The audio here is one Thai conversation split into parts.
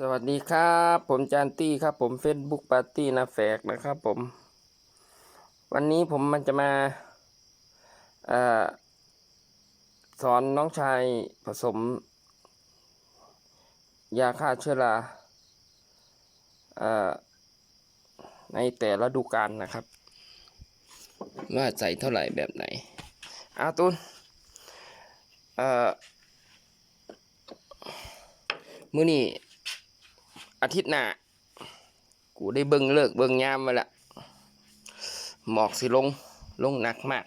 สวัสดีครับ ผมจานตี้ครับ ผม Facebook Party นาแฝกนะครับผม วันนี้ผมมันจะมาอสอนน้องชายผสม ยาฆ่าเชื้อราอในแต่ละดูกาลนะครับ ว่าใส่เท่าไหร่แบบไหนอาตุนเอ่อมือนี้ อาทิตย์หน้ากูได้เบิ่งเลิกเบิ่งยามมาละหมอกสิลงลงหนักมาก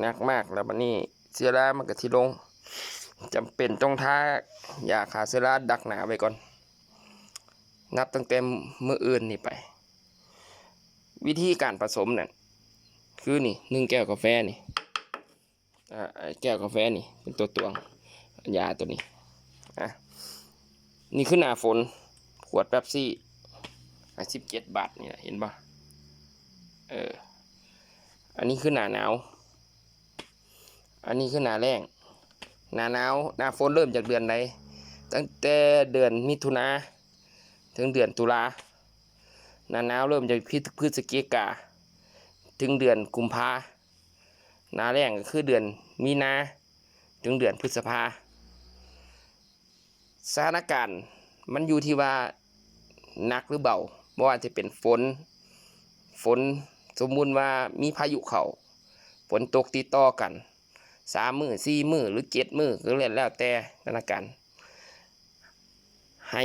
หนักมากแล้วบัดนี้เสื้อรามันก็สิลงจำเป็นต้องทายาขาเสื้อราดักหนาไว้ก่อน นับตั้งแต่มืออื่นนี่ไป วิธีการผสมนั่นคือนี่หนึ่งแก้วกาแฟนี่แก้วกาแฟนี่เป็นตัวตวงยาตัวนี้อะ นี่คือหน้าฝน ขวดแป๊บซี่สิบเจ็ดบาทนี่แหละเห็นปะเออ อันนี้คือหน้าหนาว อันนี้คือหน้าแรงหน้าหนาว หน้าฝนเริ่มจากเดือนไหน ตั้งแต่เดือนมิถุนาถึงเดือนตุลาหน้าหนาวเริ่มจากพฤศจิกา ถึงเดือนกุมภาหน้าแรงก็คือเดือนมีนา ถึงเดือนพฤษภา สถานการณ์มันอยู่ที่ว่าหนักหรือเบาบ่ว่าจะเป็นฝน ฝนสมมุติว่ามีพายุเขาฝนตกติดต่อกันสามมือสี่มือหรือเจ็ดมือก็แล้วแล้วแต่สถานการณ์ให้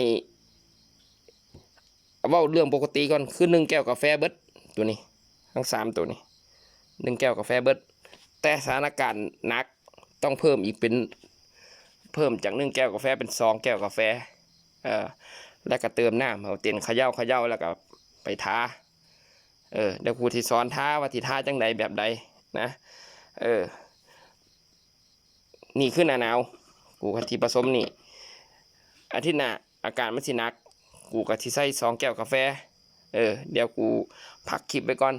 เอาเว่าเรื่องปกติก่อนคือหนึ่งแก้วกาแฟเบิดตัวนี้ ทั้งสามตัวนี้หนึ่งแก้วกาแฟเบิดแต่สถานการณ์หนักต้องเพิ่มอีกเป็น เพิ่มจากหนึ่งแก้วกาแฟเป็นสองแก้วกาแฟเออแล้วก็เติมน้ำเอาเตียนเขย่าเขย่าแล้วก็ไปทาเออเดี๋ยวครูที่สอนท้าว่าที่ท้าจังใดแบบใดนะเออนี่คือหนาหนาวกูกะทิผสมนี่อาทิตย์หน้าอาการมันสิหนัก กูกะทิใส่สองแก้วกาแฟ เออ เดี๋ยวกูพักคลิปไปก่อน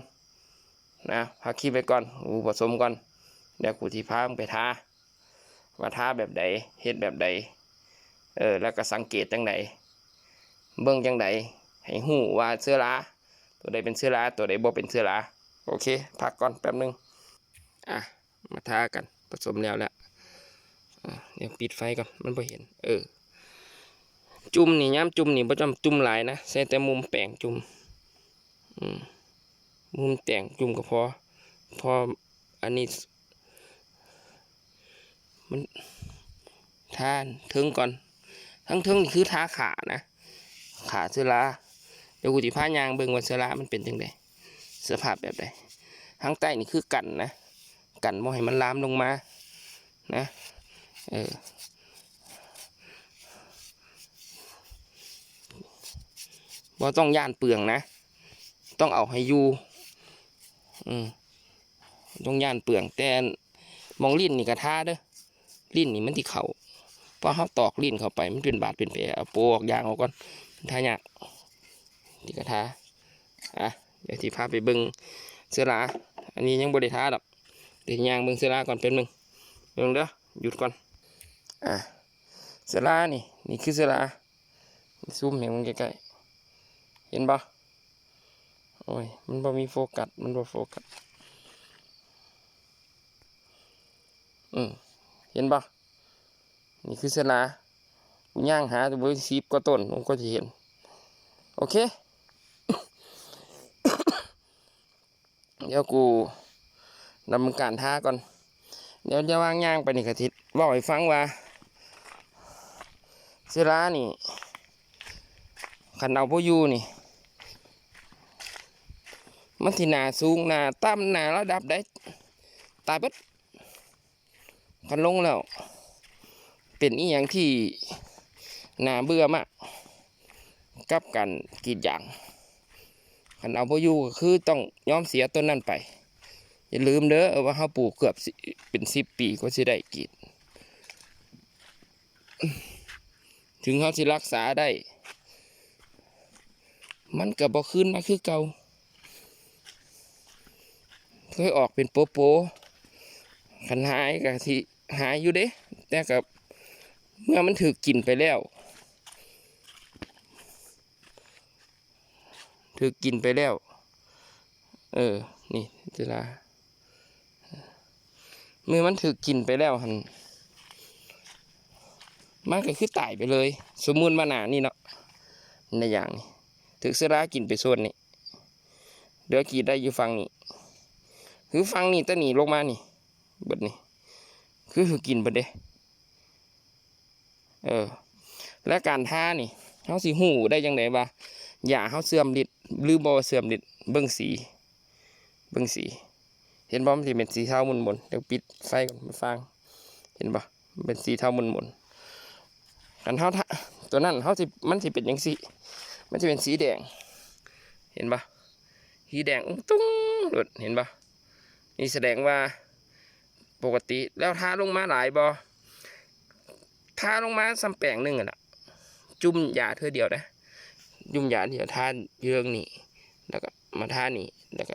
นะพักคลิปไปก่อนกูผสมก่อนเดี๋ยวกูที่พามไปทา ว่าท่าแบบใดเฮ็ดแบบใดเออแล้วก็สังเกตจังใดเบิ่งจังใดให้หู้ว่าเสื้อราตัวใดเป็นเสื้อราตัวใดบ่เป็นเสื้อราโอเคพักก่อนแป๊บหนึงอะมาท่ากันผสมแล้วแล้วอะเดี๋ยวปิดไฟก่อนมันบ่เห็น เออ จุ่มนี่ย้ำจุ่มนี่บ่จำจุ่มหลายนะใส่แต่มุมแปลงจุ่มอืมมุมแต่งจุ่มก็พอพออันนี้ มันทานถึงก่อน ทั้งถึงนี่คือทาขานะขาเสื้อลาเดี๋ยวกูจิพายางเบิ่งว่าเสื้อลามันเป็นจังไดสภาพแบบใดทั้งใต้นี่คือกันนะกันบ่ให้มันลามลงมานะเออบ่ต้องย่านเปลืองนะ ต้องเอาให้อยู่อืมต้องย่านเปลืองแต่มองลิ้นนี่กระทาเด้อ ลิ้นนี่มันที่เขาพอเขาตอกลิ้นเข้าไปมันเป็นบาดเป็นแผลเอาโปออกยางออกก่อนทายากที่กระทาอะเดี๋ยวที่พาไปเบิ้งเสื้อลาอันนี้ยังบริท้าดอกเดี๋ยวยางเบิ้งเสื้อลาก่อนเป็นหนึ่งเบิ้งเด้อหยุดก่อนอะเสื้อลานี่นี่คือเสื้อลาซูมเห็นมันใกล้ๆเห็นปะโอ้ยมันบ่มีโฟกัสมันบ่โฟกัสอืม เห็นปะนี่คือเสนากูย่างหาตัวบริสีบก็ต้นผมก็จะเห็น โอเค เดี๋ยวกูดำเนินการท่าก่อน เดี๋ยวจะวางย่างไปนี่กะทิบอกให้ฟังว่าเสลานี่ขันเอาพวยูนี่มันที่หนาสูงหนาต่ำหนาระดับได้ตายเบิด คันลงแล้ว เป็นอีหยังที่น่าเบื่อมากกับการกีดยางคันเอาพอยู่ก็คือต้องยอมเสียต้นนั้นไป อย่าลืมเด้อว่าเขาปลูกเกือบเป็นสิบปีก็สิได้กีด ถึงเขาสิรักษาได้ มันกับบ่ขึ้นมาคือเก่าเคยออกเป็นโป๊โปขันหายกับที่ หายอยู่เด้ แต่กับเมื่อมันถือกินไปแล้ว ถือกินไปแล้ว เออ นี่เวลาเมื่อมันถือกินไปแล้วหันมันก็คือตายไปเลย สมมูลมาหนานี่เนาะในอย่างนี้ถือเสื้อรากินไปส่วนนี้เดี๋ยวกีดได้อยู่ฟังนี่คือฟังนี่ตะหนีลงมานี่เบิดนี่ คือคือกินเบิดเด้เออ และการท่านี่เขาสิหูได้ยังไงวะอย่าเขาเสื่อมฤทธิ์หรือบ่เสื่อมฤทธิ์เบิ่งสี เบิ่งสี เห็นบ่มันสิเป็นสีเทามุนมนๆเดี๋ยวปิดไฟก่อนมาฟัง เห็นบ่เป็นสีเทามุนมนๆกันเฮาทะตัวนั้นเฮาสิมันสิเป็นจังสีมันจะเป็นสีแดง เห็นบ่สีแดงอุ้งตุ้งหลุดเห็นบ่นี่แสดงว่า ปกติ แล้วท้าลงมาหลายบ่ทาลงมาซ้ำแปลงหนึ่งอะนะจุ่มยาเธอเดียวนะจุ่มยาเดียวท่าเยื่องนี่แล้วก็มาท่านี่แล้วก็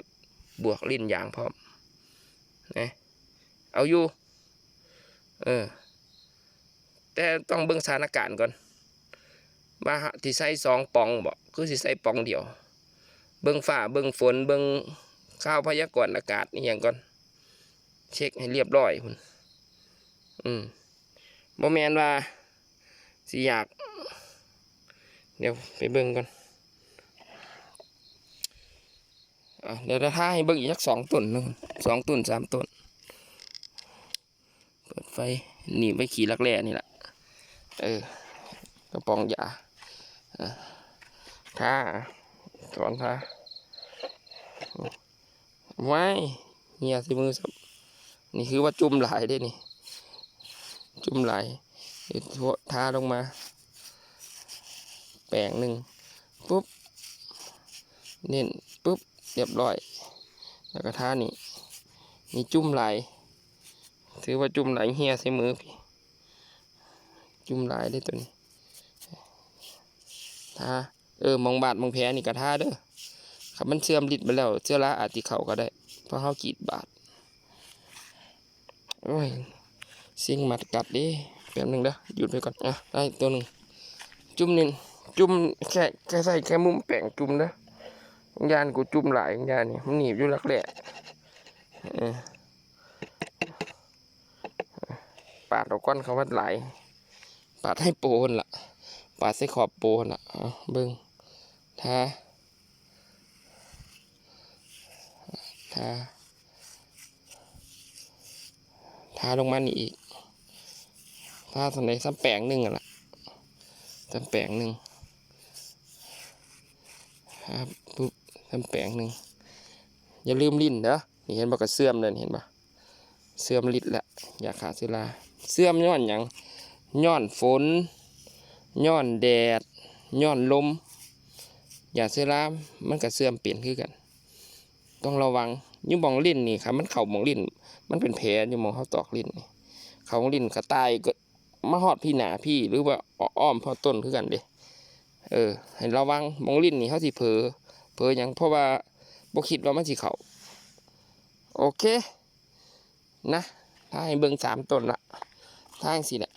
บวกลิ้นยางพร้อมนะเอาอยู่เออแต่ต้องเบิ่งสถานการณ์ก่อนว่าที่ใส่สองปองบอกคือสิใส่ปองเดียว เบิ่งฝ้าเบิ่งฝนเบิ่งข้าวพยากรณ์อากาศนี่อย่างก่อน เช็คให้เรียบร้อยคุณอืมบ่แมนว่าสิอยาก เดี๋ยวไปเบิ่งก่อนเดี๋ยวถ้าให้เบิ่งอีกสักสองต้นหนึงสองต้นสามต้นเปิดไฟหนีไปขี่ลักแร่นี่แหละเออกระป๋องยาท่าสอนท่าไว้เหียสิมือสับ นี่คือว่าจุ่มหลายได้นี่ จุ่มหลายเดี๋ยวทั่วท่าลงมา แปลงหนึ่งปุ๊บ เน้นปุ๊บ เรียบร้อย แล้วก็ท่านี่นี่จุ่มหลายถือว่าจุ่มหลายเฮียใส่มือพี่ จุ่มหลายได้ตัวนี้ท่าเออมองบาดมองแผลนี่ก็ท่าเด้อครับมันเสื่อมฤทธิ์ไปแล้วเชื้อราอาจติเข้าก็ได้ เพราะเขากรีดบาด โอ้ยสิ่งหมัดกัดดิแป๊บหนึงเด้อหยุดไปก่อนอะได้ตัวหนึ่งจุ่มนินจุ่มแค่แค่ใส่แค่มุมแป้งจุ่มเด้อยานกูจุ่มหลายยานนี่มันหนีบอยู่หลักแหละปาดเอาก้อนเขาว่าไหลาปาดให้โปนล่ะ ปาดใส่ขอบโปนล่ะเบิ้งทาทาทาลงมานี่อีกทาสันใดสักแปลงหนึ่งอะละสักแปลงหนึ่งครับปุ๊บสักแปลงหนึ่งอย่าลืมลิ้นเด้อนี่เห็นบอกกระเสื่อมเลยนี่เห็นปะเสื่อมฤทธิ์ละอย่าขาดเสอลาเสื่อมย้อนหยังย้อนฝนย้อนแดดย้อนลมอย่าเสอลามันก็เสื่อมเปลี่ยนคือกัน ต้องระวัง อยุ่มองลิ้นนี่ครับมันเข่ามองลิ้น มันเป็นแผลอยุ่มองเขาตอกลิ้นนี่เขามองลิ้นกระตายก็มาหอดพี่หนาพี่หรือว่าอ้อมพอต้นคือกันเด้เออให้ระวังมองลิ้นนี่เขาสิเผลอเผลอหยังเพราะว่าบ่คิดว่ามันสิเขาโอเค นะถ้าให้เบิ่งสามต้นละถ้าอย่างสิแหละ